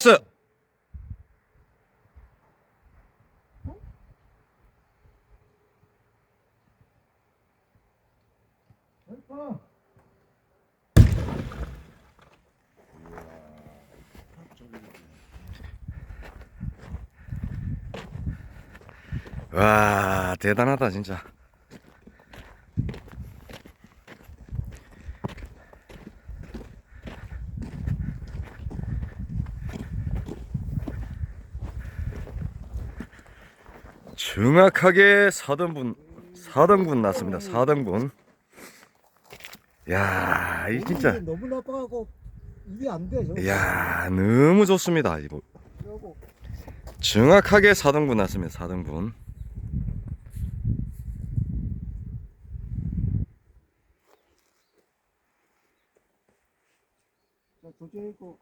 스. 와 대단하다 진짜 정확하게 4등분 4등분 났습니다 4등분 야 이 진짜 이게 너무 나빠갖고 이게 안 돼. 저거. 야 너무 좋습니다 이거. 정확하게 4등분 났습니다 4등분 자, 조정했고